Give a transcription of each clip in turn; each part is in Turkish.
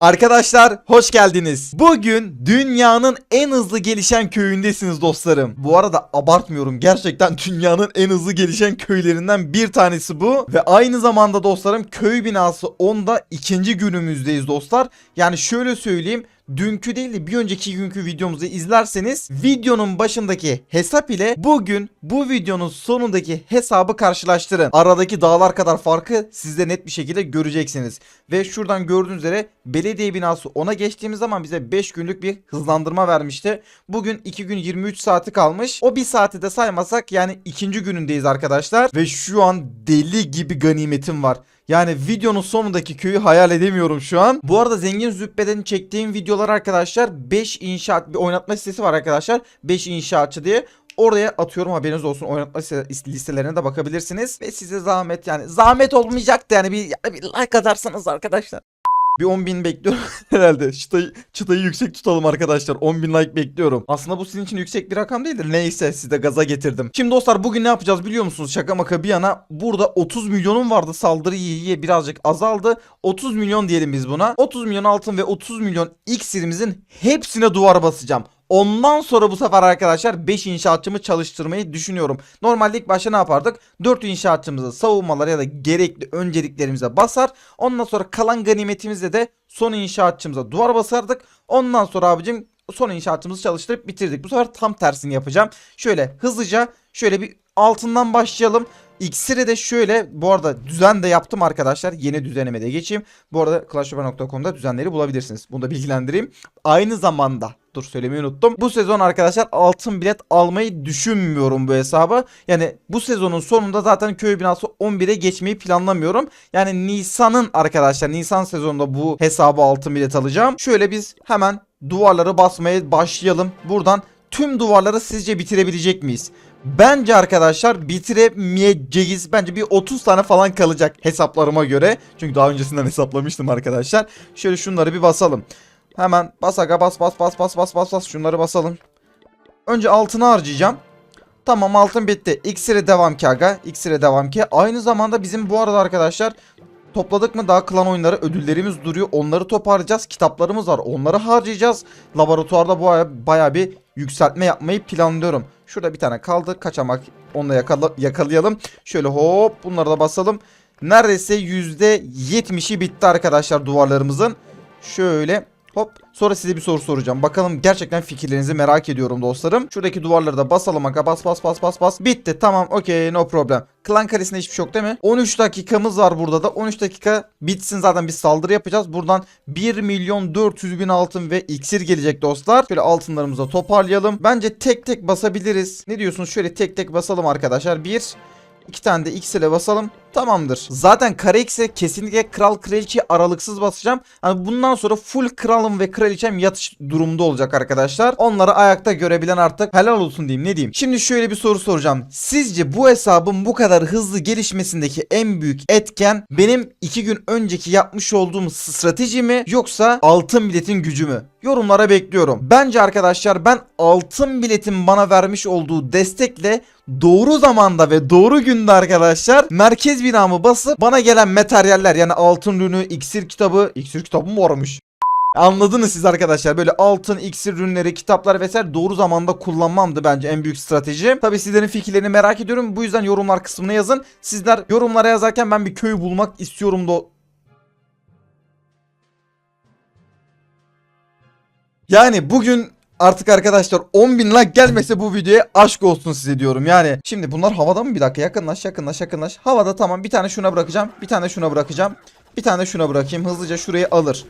Arkadaşlar hoş geldiniz. Bugün dünyanın en hızlı gelişen köyündesiniz dostlarım. Bu arada abartmıyorum. Gerçekten dünyanın en hızlı gelişen köylerinden bir tanesi bu. Ve aynı zamanda dostlarım köy binası 10'da ikinci günümüzdeyiz dostlar. Yani şöyle söyleyeyim. Dünkü değil de bir önceki günkü videomuzu izlerseniz videonun başındaki hesap ile bugün bu videonun sonundaki hesabı karşılaştırın. Aradaki dağlar kadar farkı siz de net bir şekilde göreceksiniz. Ve şuradan gördüğünüz üzere belediye binası ona geçtiğimiz zaman bize 5 günlük bir hızlandırma vermişti. Bugün 2 gün 23 saati kalmış. O 1 saati de saymasak yani ikinci günündeyiz arkadaşlar. Ve şu an deli gibi ganimetim var. Yani videonun sonundaki köyü hayal edemiyorum şu an. Bu arada Zengin Zübbe'den çektiğim videolar arkadaşlar 5 inşaat bir oynatma sitesi var arkadaşlar. 5 inşaatçı diye. Oraya atıyorum haberiniz olsun oynatma liste- listelerine de bakabilirsiniz. Ve size zahmet yani zahmet olmayacaktı yani bir, yani bir like atarsanız arkadaşlar. Bir 10 bin bekliyorum herhalde. Çıtayı, çıtayı yüksek tutalım arkadaşlar. 10 bin like bekliyorum. Aslında bu sizin için yüksek bir rakam değildir. Neyse size gaza getirdim. Şimdi dostlar bugün ne yapacağız biliyor musunuz? Şaka maka bir yana. Burada 30 milyonum vardı. Saldırı yiye birazcık azaldı. 30 milyon diyelim biz buna. 30 milyon altın ve 30 milyon iksirimizin hepsine duvar basacağım. Ondan sonra bu sefer arkadaşlar 5 inşaatçımı çalıştırmayı düşünüyorum. Normalde ilk başta ne yapardık? 4 inşaatçımızı savunmalara ya da gerekli önceliklerimize basar. Ondan sonra kalan ganimetimizle de son inşaatçımıza duvar basardık. Ondan sonra abicim son inşaatçımızı çalıştırıp bitirdik. Bu sefer tam tersini yapacağım. Şöyle hızlıca şöyle bir altından başlayalım. İksiri de şöyle bu arada düzen de yaptım arkadaşlar. Yeni düzenime de geçeyim. Bu arada clashroyale.com'da düzenleri bulabilirsiniz. Bunu da bilgilendireyim. Aynı zamanda dur söylemeyi unuttum. Bu sezon arkadaşlar altın bilet almayı düşünmüyorum bu hesaba. Yani bu sezonun sonunda zaten köy binası 11'e geçmeyi planlamıyorum. Yani Nisan'ın arkadaşlar Nisan sezonunda bu hesabı altın bilet alacağım. Şöyle biz hemen duvarları basmaya başlayalım. Buradan tüm duvarları sizce bitirebilecek miyiz? Bence arkadaşlar bitiremeyeceğiz. Bence bir 30 tane falan kalacak hesaplarıma göre. Çünkü daha öncesinden hesaplamıştım arkadaşlar. Şöyle şunları bir basalım. Hemen bas aga bas bas bas bas bas bas bas şunları basalım. Önce altını harcayacağım. Tamam altın bitti. İksire devam ki aga. İksire devam ki. Aynı zamanda bizim bu arada arkadaşlar topladık mı daha klan oyunları ödüllerimiz duruyor. Onları toparlayacağız. Kitaplarımız var. Onları harcayacağız. Laboratuvarda baya, baya bir yükseltme yapmayı planlıyorum. Şurada bir tane kaldı. Kaçamak onunla yakala, yakalayalım. Şöyle hop bunları da basalım. Neredeyse %70'i bitti arkadaşlar duvarlarımızın. Şöyle hop. Sonra size bir soru soracağım. Bakalım gerçekten fikirlerinizi merak ediyorum dostlarım. Şuradaki duvarları da basalım aga. Bas bas bas bas bas. Bitti tamam okey no problem. Klan karesinde hiçbir şey yok değil mi? 13 dakikamız var burada da. 13 dakika bitsin zaten biz saldırı yapacağız. Buradan 1 milyon 400 bin altın ve iksir gelecek dostlar. Şöyle altınlarımızı toparlayalım. Bence tek tek basabiliriz. Ne diyorsunuz? Şöyle tek tek basalım arkadaşlar. 1 İki tane de X ile basalım. Tamamdır. Zaten kare X'e kesinlikle kral kraliçeyi aralıksız basacağım. Hani bundan sonra full kralım ve kraliçem yatış durumda olacak arkadaşlar. Onları ayakta görebilen artık helal olsun diyeyim ne diyeyim. Şimdi şöyle bir soru soracağım. Sizce bu hesabın bu kadar hızlı gelişmesindeki en büyük etken benim iki gün önceki yapmış olduğum strateji mi yoksa altın biletin gücü mü? Yorumlara bekliyorum. Bence arkadaşlar ben altın biletin bana vermiş olduğu destekle doğru zamanda ve doğru günde arkadaşlar merkez binamı basıp bana gelen materyaller yani altın ürünü, iksir kitabı, iksir kitabı mı varmış? Anladınız siz arkadaşlar böyle altın, iksir ürünleri, kitaplar vesaire doğru zamanda kullanmamdı bence en büyük strateji. Tabi sizlerin fikirlerini merak ediyorum. Bu yüzden yorumlar kısmına yazın. Sizler yorumlara yazarken ben bir köy bulmak istiyorum da Yani bugün artık arkadaşlar 10 bin like gelmese bu videoya aşk olsun size diyorum. Yani şimdi bunlar havada mı bir dakika yakınlaş yakınlaş yakınlaş. Havada tamam bir tane şuna bırakacağım. Bir tane şuna bırakacağım. Bir tane şuna bırakayım. Hızlıca şurayı alır.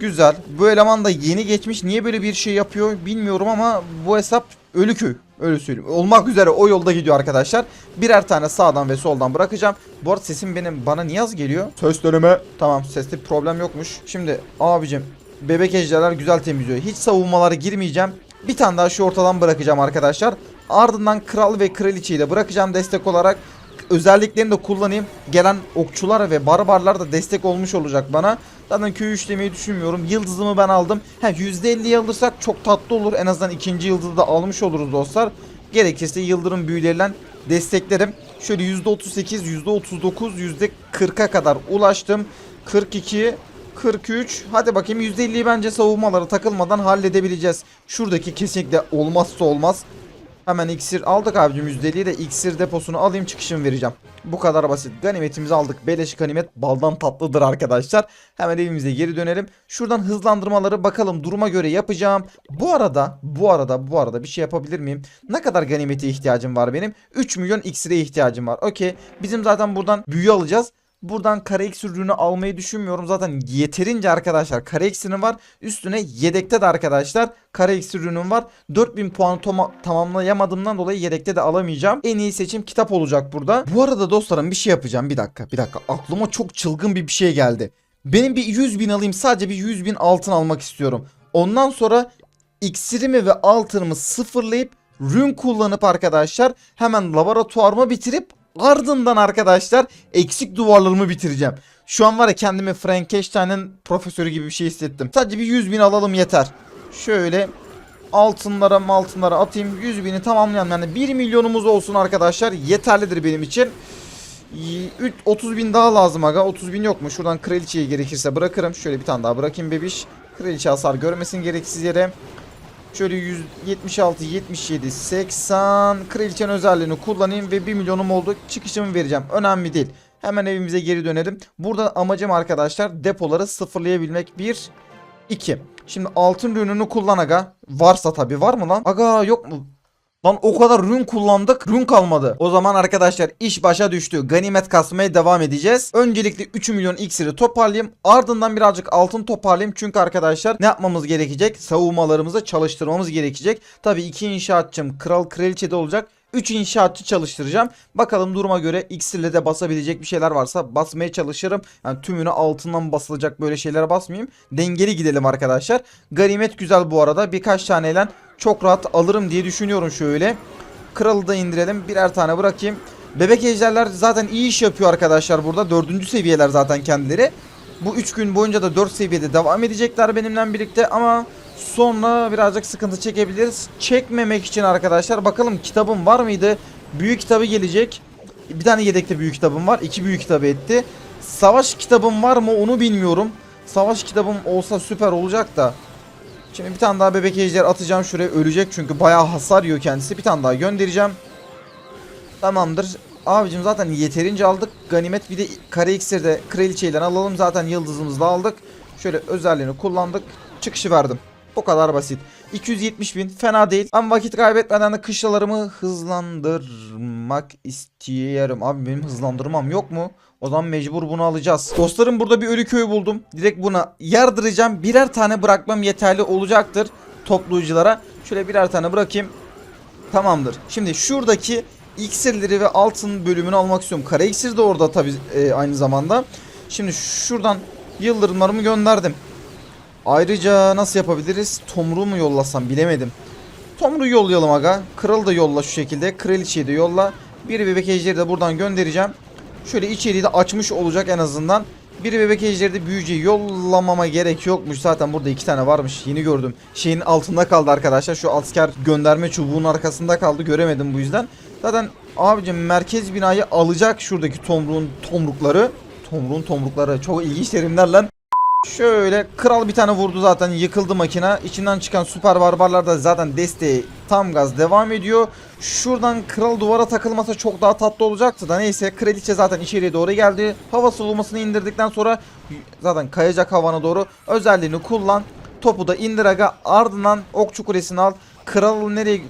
Güzel. Bu eleman da yeni geçmiş. Niye böyle bir şey yapıyor bilmiyorum ama bu hesap ölü köy. Öyle söyleyeyim. Olmak üzere o yolda gidiyor arkadaşlar. Birer tane sağdan ve soldan bırakacağım. Bu arada sesim benim bana niye az geliyor? Söz döneme. Tamam seste bir problem yokmuş. Şimdi abicim bebek ejderler güzel temizliyor. Hiç savunmalara girmeyeceğim. Bir tane daha şu ortadan bırakacağım arkadaşlar. Ardından kral ve kraliçeyi de bırakacağım destek olarak. Özelliklerini de kullanayım. Gelen okçular ve barbarlar da destek olmuş olacak bana. Zaten köyü işlemeyi düşünmüyorum. Yıldızımı ben aldım. He %50'ye alırsak çok tatlı olur. En azından ikinci yıldızı da almış oluruz dostlar. Gerekirse yıldırım büyüleriyle desteklerim. Şöyle %38, %39, %40'a kadar ulaştım. 42, 43. Hadi bakayım %50'yi bence savunmaları takılmadan halledebileceğiz. Şuradaki kesinlikle olmazsa olmaz. Hemen iksir aldık abicim %50'yi de iksir deposunu alayım çıkışımı vereceğim. Bu kadar basit. Ganimetimizi aldık. Beleş ganimet baldan tatlıdır arkadaşlar. Hemen evimize geri dönelim. Şuradan hızlandırmaları bakalım duruma göre yapacağım. Bu arada bu arada bu arada bir şey yapabilir miyim? Ne kadar ganimete ihtiyacım var benim? 3 milyon iksire ihtiyacım var. Okey. Bizim zaten buradan büyü alacağız. Buradan kare iksir ürünü almayı düşünmüyorum. Zaten yeterince arkadaşlar kare iksirim var. Üstüne yedekte de arkadaşlar kare iksir ürünüm var. 4000 puanı tamamlayamadığımdan dolayı yedekte de alamayacağım. En iyi seçim kitap olacak burada. Bu arada dostlarım bir şey yapacağım. Bir dakika bir dakika. Aklıma çok çılgın bir bir şey geldi. Benim bir 100 bin alayım. Sadece bir 100 bin altın almak istiyorum. Ondan sonra iksirimi ve altınımı sıfırlayıp rün kullanıp arkadaşlar hemen laboratuvarımı bitirip ardından arkadaşlar eksik duvarlarımı bitireceğim. Şu an var ya kendimi Frankenstein'in profesörü gibi bir şey hissettim. Sadece bir 100 bin alalım yeter. Şöyle altınlara altınlara atayım. 100 bini tamamlayalım. Yani 1 milyonumuz olsun arkadaşlar. Yeterlidir benim için. Y- üç- 30 bin daha lazım aga. 30 bin yok mu? Şuradan kraliçeyi gerekirse bırakırım. Şöyle bir tane daha bırakayım bebiş. Kraliçe hasar görmesin gereksiz yere. Şöyle 176, 77, 80 kraliçenin özelliğini kullanayım ve 1 milyonum oldu. Çıkışımı vereceğim. Önemli değil. Hemen evimize geri dönelim. Burada amacım arkadaşlar depoları sıfırlayabilmek. 1, 2. Şimdi altın ürününü kullan aga. Varsa tabi var mı lan? Aga yok mu? Lan o kadar rün kullandık. Rün kalmadı. O zaman arkadaşlar iş başa düştü. Ganimet kasmaya devam edeceğiz. Öncelikle 3 milyon iksiri toparlayayım. Ardından birazcık altın toparlayayım. Çünkü arkadaşlar ne yapmamız gerekecek? Savunmalarımızı çalıştırmamız gerekecek. Tabii iki inşaatçım kral kraliçede olacak. 3 inşaatçı çalıştıracağım. Bakalım duruma göre iksirle de basabilecek bir şeyler varsa basmaya çalışırım. Yani tümünü altından basılacak böyle şeylere basmayayım. Dengeli gidelim arkadaşlar. Ganimet güzel bu arada. Birkaç taneyle çok rahat alırım diye düşünüyorum şöyle. Kralı da indirelim. Birer tane bırakayım. Bebek ejderler zaten iyi iş yapıyor arkadaşlar burada. Dördüncü seviyeler zaten kendileri. Bu 3 gün boyunca da 4 seviyede devam edecekler benimle birlikte ama sonra birazcık sıkıntı çekebiliriz. Çekmemek için arkadaşlar bakalım kitabım var mıydı? Büyük kitabı gelecek. Bir tane yedekte büyük kitabım var. iki büyük kitabı etti. Savaş kitabım var mı onu bilmiyorum. Savaş kitabım olsa süper olacak da. Şimdi bir tane daha bebek ejder atacağım şuraya ölecek çünkü bayağı hasar yiyor kendisi. Bir tane daha göndereceğim. Tamamdır. Abicim zaten yeterince aldık. Ganimet bir de kare iksirde kraliçeyle alalım. Zaten yıldızımızı da aldık. Şöyle özelliğini kullandık. Çıkışı verdim. O kadar basit. 270 bin fena değil. Ama vakit kaybetmeden de kışlalarımı hızlandırmak istiyorum. Abi benim hızlandırmam yok mu? O zaman mecbur bunu alacağız. Dostlarım burada bir ölü köyü buldum. Direkt buna yardıracağım. Birer tane bırakmam yeterli olacaktır toplayıcılara. Şöyle birer tane bırakayım. Tamamdır. Şimdi şuradaki iksirleri ve altın bölümünü almak istiyorum. Kara iksir de orada tabi aynı zamanda. Şimdi şuradan yıldırımlarımı gönderdim. Ayrıca nasıl yapabiliriz? Tomruğu mu yollasam bilemedim. Tomruğu yollayalım aga. Kralı da yolla şu şekilde. Kraliçeyi de yolla. Bir bebek ejderi de buradan göndereceğim. Şöyle içeriği de açmış olacak en azından. Bir bebek ejderi de büyücüye yollamama gerek yokmuş. Zaten burada iki tane varmış. Yeni gördüm. Şeyin altında kaldı arkadaşlar. Şu asker gönderme çubuğunun arkasında kaldı. Göremedim bu yüzden. Zaten abicim merkez binayı alacak şuradaki tomruğun tomrukları. Tomruğun tomrukları. Çok ilginç terimler lan. Şöyle kral bir tane vurdu zaten yıkıldı makina. İçinden çıkan süper barbarlar da zaten desteği tam gaz devam ediyor. Şuradan kral duvara takılmasa çok daha tatlı olacaktı da neyse kraliçe zaten içeriye doğru geldi. Hava savunmasını indirdikten sonra zaten kayacak havana doğru özelliğini kullan. Topu da indir aga ardından okçu kulesini al. Kral nereye...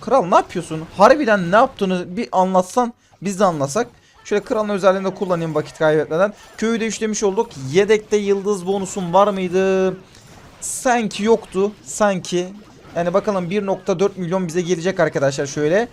Kral ne yapıyorsun? Harbiden ne yaptığını bir anlatsan biz de anlasak. Şöyle kralın özelliğini de kullanayım vakit kaybetmeden. Köyü de işlemiş olduk. Yedekte yıldız bonusum var mıydı? Sanki yoktu. Sanki. Yani bakalım 1.4 milyon bize gelecek arkadaşlar şöyle.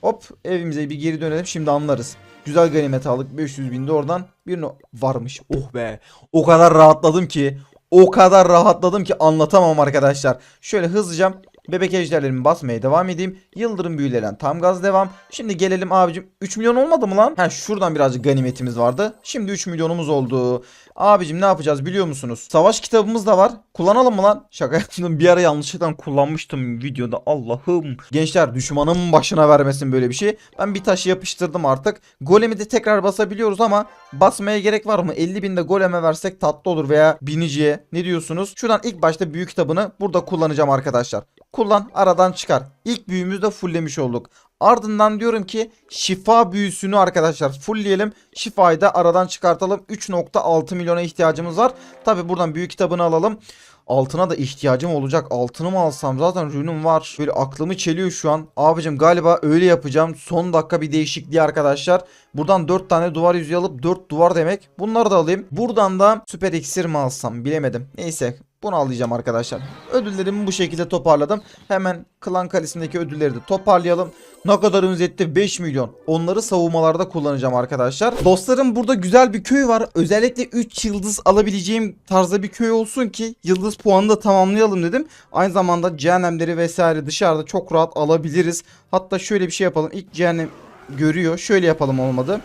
Hop evimize bir geri dönelim şimdi anlarız. Güzel ganimet aldık 500 bin de oradan bir no varmış. Oh be o kadar rahatladım ki o kadar rahatladım ki anlatamam arkadaşlar. Şöyle hızlıca Bebek ejderlerimi basmaya devam edeyim. Yıldırım büyülerinden tam gaz devam. Şimdi gelelim abicim. 3 milyon olmadı mı lan? Ha şuradan birazcık ganimetimiz vardı. Şimdi 3 milyonumuz oldu. Abicim ne yapacağız biliyor musunuz? Savaş kitabımız da var. Kullanalım mı lan? Şaka yaptım. Bir ara yanlışlıkla kullanmıştım videoda. Allah'ım. Gençler düşmanın başına vermesin böyle bir şey. Ben bir taşı yapıştırdım artık. Golemi de tekrar basabiliyoruz ama basmaya gerek var mı? 50 binde goleme versek tatlı olur veya biniciye. Ne diyorsunuz? Şuradan ilk başta büyük kitabını burada kullanacağım arkadaşlar. Kullan aradan çıkar. İlk büyümüzü de fulllemiş olduk. Ardından diyorum ki şifa büyüsünü arkadaşlar fullleyelim. Şifayı da aradan çıkartalım. 3.6 milyona ihtiyacımız var. Tabi buradan büyük kitabını alalım. Altına da ihtiyacım olacak. Altını mı alsam zaten rünüm var. Böyle aklımı çeliyor şu an. Abicim galiba öyle yapacağım. Son dakika bir değişikliği arkadaşlar. Buradan 4 tane duvar yüzüğü alıp 4 duvar demek. Bunları da alayım. Buradan da süper iksir mi alsam bilemedim. Neyse bunu alacağım arkadaşlar. Ödüllerimi bu şekilde toparladım. Hemen klan kalesindeki ödülleri de toparlayalım. Ne kadarımız etti? 5 milyon. Onları savunmalarda kullanacağım arkadaşlar. Dostlarım burada güzel bir köy var. Özellikle 3 yıldız alabileceğim tarzda bir köy olsun ki yıldız puanını da tamamlayalım dedim. Aynı zamanda cehennemleri vesaire dışarıda çok rahat alabiliriz. Hatta şöyle bir şey yapalım. İlk cehennem görüyor. Şöyle yapalım olmadı.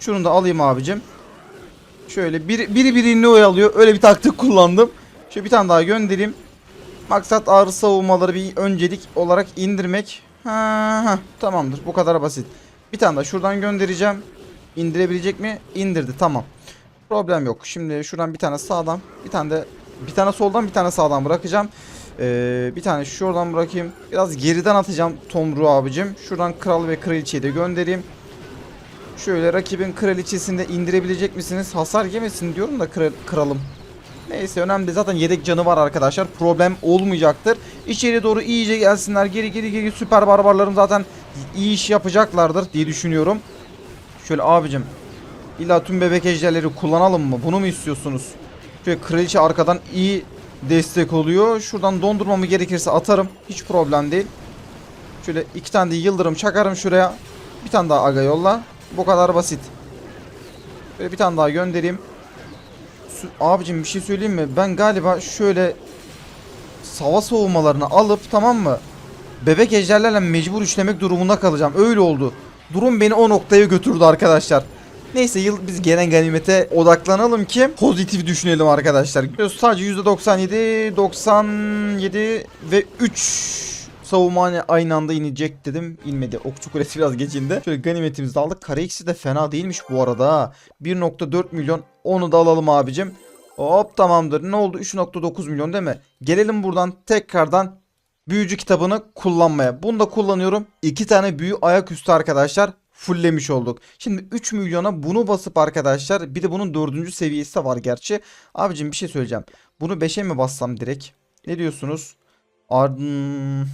Şunu da alayım abicim. Şöyle biri, biri birini oyalıyor. Öyle bir taktik kullandım. Şöyle bir tane daha göndereyim. Maksat ağrı savunmaları bir öncelik olarak indirmek. Ha, ha, tamamdır. Bu kadar basit. Bir tane daha şuradan göndereceğim. İndirebilecek mi? İndirdi. Tamam. Problem yok. Şimdi şuradan bir tane sağdan, bir tane de bir tane soldan, bir tane sağdan bırakacağım. Ee, bir tane şuradan bırakayım. Biraz geriden atacağım Tomru abicim. Şuradan kral ve kraliçeyi de göndereyim. Şöyle rakibin kraliçesini de indirebilecek misiniz? Hasar yemesin diyorum da kral- kralım. Neyse önemli değil. Zaten yedek canı var arkadaşlar. Problem olmayacaktır. İçeri doğru iyice gelsinler. Geri geri geri süper barbarlarım zaten iyi iş yapacaklardır diye düşünüyorum. Şöyle abicim. İlla tüm bebek ejderleri kullanalım mı? Bunu mu istiyorsunuz? Şöyle kraliçe arkadan iyi destek oluyor. Şuradan dondurmamı gerekirse atarım. Hiç problem değil. Şöyle iki tane de yıldırım çakarım şuraya. Bir tane daha aga yolla. Bu kadar basit. Böyle bir tane daha göndereyim. Abicim bir şey söyleyeyim mi? Ben galiba şöyle hava soğumalarını alıp tamam mı? Bebek ejderlerle mecbur işlemek durumunda kalacağım. Öyle oldu. Durum beni o noktaya götürdü arkadaşlar. Neyse yıl biz gelen ganimete odaklanalım ki pozitif düşünelim arkadaşlar. Sadece %97, 97 ve 3 savunma aynı anda inecek dedim. İnmedi. Okçu kulesi biraz geç indi. Şöyle ganimetimizi de aldık. Kare eksi de fena değilmiş bu arada. ha. 1.4 milyon. Onu da alalım abicim. Hop tamamdır. Ne oldu? 3.9 milyon değil mi? Gelelim buradan tekrardan büyücü kitabını kullanmaya. Bunu da kullanıyorum. İki tane büyü ayaküstü arkadaşlar. Fulllemiş olduk. Şimdi 3 milyona bunu basıp arkadaşlar bir de bunun dördüncü seviyesi de var gerçi. Abicim bir şey söyleyeceğim. Bunu 5'e mi bassam direkt? Ne diyorsunuz? Ardın...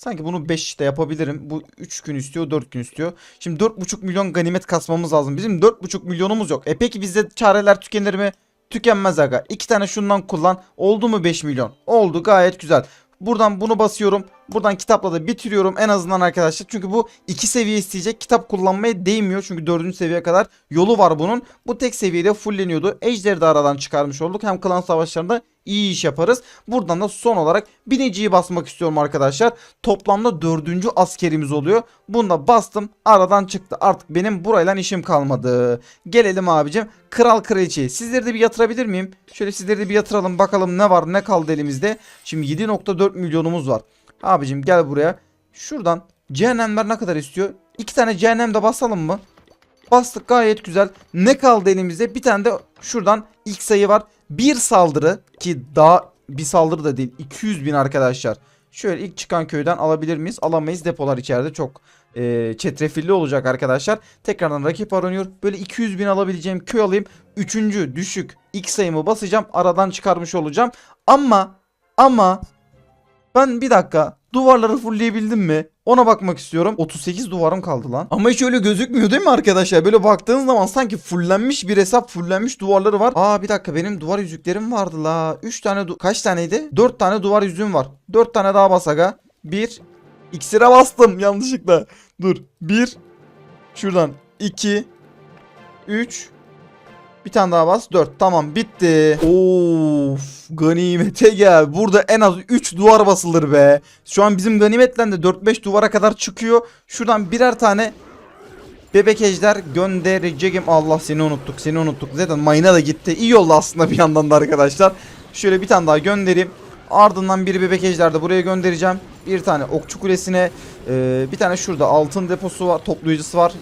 Sanki bunu 5 de yapabilirim. Bu 3 gün istiyor 4 gün istiyor. Şimdi 4.5 milyon ganimet kasmamız lazım. Bizim 4.5 milyonumuz yok. E peki bizde çareler tükenir mi? Tükenmez aga. 2 tane şundan kullan. Oldu mu 5 milyon? Oldu gayet güzel. Buradan bunu basıyorum. Buradan kitapla da bitiriyorum en azından arkadaşlar. Çünkü bu iki seviye isteyecek. Kitap kullanmaya değmiyor. Çünkü dördüncü seviyeye kadar yolu var bunun. Bu tek seviyede fulleniyordu. Ejderi de aradan çıkarmış olduk. Hem klan savaşlarında iyi iş yaparız. Buradan da son olarak biniciyi basmak istiyorum arkadaşlar. Toplamda dördüncü askerimiz oluyor. Bunu da bastım. Aradan çıktı. Artık benim burayla işim kalmadı. Gelelim abicim. Kral kraliçeyi. Sizleri de bir yatırabilir miyim? Şöyle sizleri de bir yatıralım. Bakalım ne var ne kaldı elimizde. Şimdi 7.4 milyonumuz var. Abicim gel buraya. Şuradan cehennemler ne kadar istiyor? İki tane cehennem de basalım mı? Bastık gayet güzel. Ne kaldı elimizde? Bir tane de şuradan ilk sayı var. Bir saldırı ki daha bir saldırı da değil. 200 bin arkadaşlar. Şöyle ilk çıkan köyden alabilir miyiz? Alamayız. Depolar içeride çok e, çetrefilli olacak arkadaşlar. Tekrardan rakip aranıyor. Böyle 200 bin alabileceğim köy alayım. Üçüncü düşük ilk sayımı basacağım. Aradan çıkarmış olacağım. Ama ama ben bir dakika duvarları fullleyebildim mi? Ona bakmak istiyorum. 38 duvarım kaldı lan. Ama hiç öyle gözükmüyor değil mi arkadaşlar? Böyle baktığınız zaman sanki fullenmiş bir hesap fullenmiş duvarları var. Aa bir dakika benim duvar yüzüklerim vardı la. 3 tane kaç taneydi? 4 tane duvar yüzüğüm var. 4 tane daha basaga. 1 İksire bastım yanlışlıkla. Dur. 1 Şuradan 2 3 bir tane daha bas. 4. Tamam bitti. Of. Ganimete gel. Burada en az 3 duvar basılır be. Şu an bizim ganimetle de 4-5 duvara kadar çıkıyor. Şuradan birer tane bebek ejder göndereceğim. Allah seni unuttuk seni unuttuk. Zaten mayına da gitti. İyi oldu aslında bir yandan da arkadaşlar. Şöyle bir tane daha göndereyim. Ardından bir bebek ejder de buraya göndereceğim. Bir tane okçu kulesine. bir tane şurada altın deposu var. Toplayıcısı var.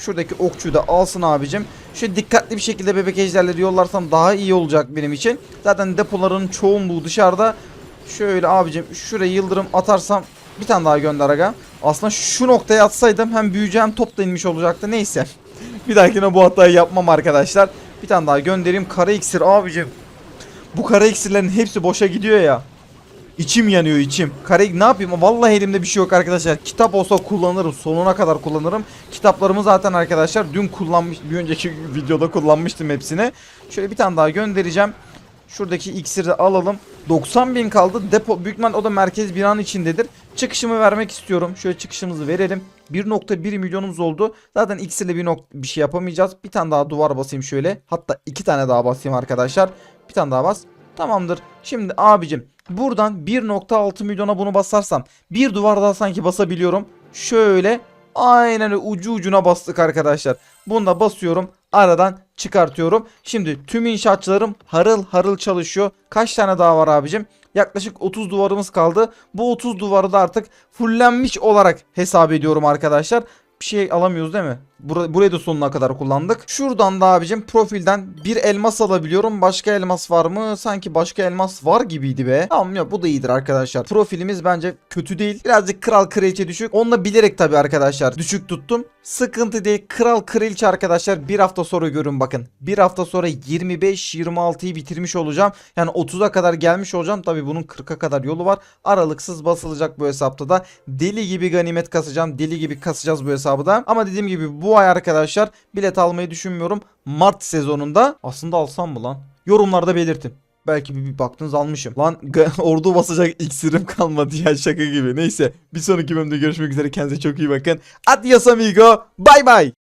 Şuradaki okçuyu da alsın abicim. Şöyle dikkatli bir şekilde bebek ejderleri yollarsam daha iyi olacak benim için. Zaten depoların çoğunluğu dışarıda. Şöyle abicim şuraya yıldırım atarsam bir tane daha gönder aga. Aslında şu noktaya atsaydım hem büyücü hem top da inmiş olacaktı. Neyse. bir dahakine bu hatayı yapmam arkadaşlar. Bir tane daha göndereyim. Kara iksir abicim. Bu kara iksirlerin hepsi boşa gidiyor ya. İçim yanıyor içim. Kare ne yapayım? Vallahi elimde bir şey yok arkadaşlar. Kitap olsa kullanırım. Sonuna kadar kullanırım. Kitaplarımı zaten arkadaşlar dün kullanmış bir önceki videoda kullanmıştım hepsini. Şöyle bir tane daha göndereceğim. Şuradaki iksiri alalım. 90 bin kaldı. Depo büyük ihtimal o da merkez binanın içindedir. Çıkışımı vermek istiyorum. Şöyle çıkışımızı verelim. 1.1 milyonumuz oldu. Zaten iksirle bir, bir şey yapamayacağız. Bir tane daha duvar basayım şöyle. Hatta iki tane daha basayım arkadaşlar. Bir tane daha bas. Tamamdır. Şimdi abicim buradan 1.6 milyona bunu basarsam bir duvar daha sanki basabiliyorum. Şöyle aynen ucu ucuna bastık arkadaşlar. Bunu da basıyorum. Aradan çıkartıyorum. Şimdi tüm inşaatçılarım harıl harıl çalışıyor. Kaç tane daha var abicim? Yaklaşık 30 duvarımız kaldı. Bu 30 duvarı da artık fullenmiş olarak hesap ediyorum arkadaşlar. Bir şey alamıyoruz değil mi? Bura, burayı da sonuna kadar kullandık. Şuradan da abicim profilden bir elmas alabiliyorum. Başka elmas var mı? Sanki başka elmas var gibiydi be. Tamam ya bu da iyidir arkadaşlar. Profilimiz bence kötü değil. Birazcık kral kraliçe düşük. Onu da bilerek tabii arkadaşlar düşük tuttum. Sıkıntı değil. Kral kraliçe arkadaşlar bir hafta sonra görün bakın. Bir hafta sonra 25-26'yı bitirmiş olacağım. Yani 30'a kadar gelmiş olacağım. Tabii bunun 40'a kadar yolu var. Aralıksız basılacak bu hesapta da. Deli gibi ganimet kasacağım. Deli gibi kasacağız bu hesabı da. Ama dediğim gibi bu ay arkadaşlar bilet almayı düşünmüyorum. Mart sezonunda aslında alsam mı lan? Yorumlarda belirtin. Belki bir, bir baktınız almışım. Lan ordu basacak iksirim kalmadı ya şaka gibi. Neyse bir sonraki bölümde görüşmek üzere. Kendinize çok iyi bakın. Adios amigo. Bye bye.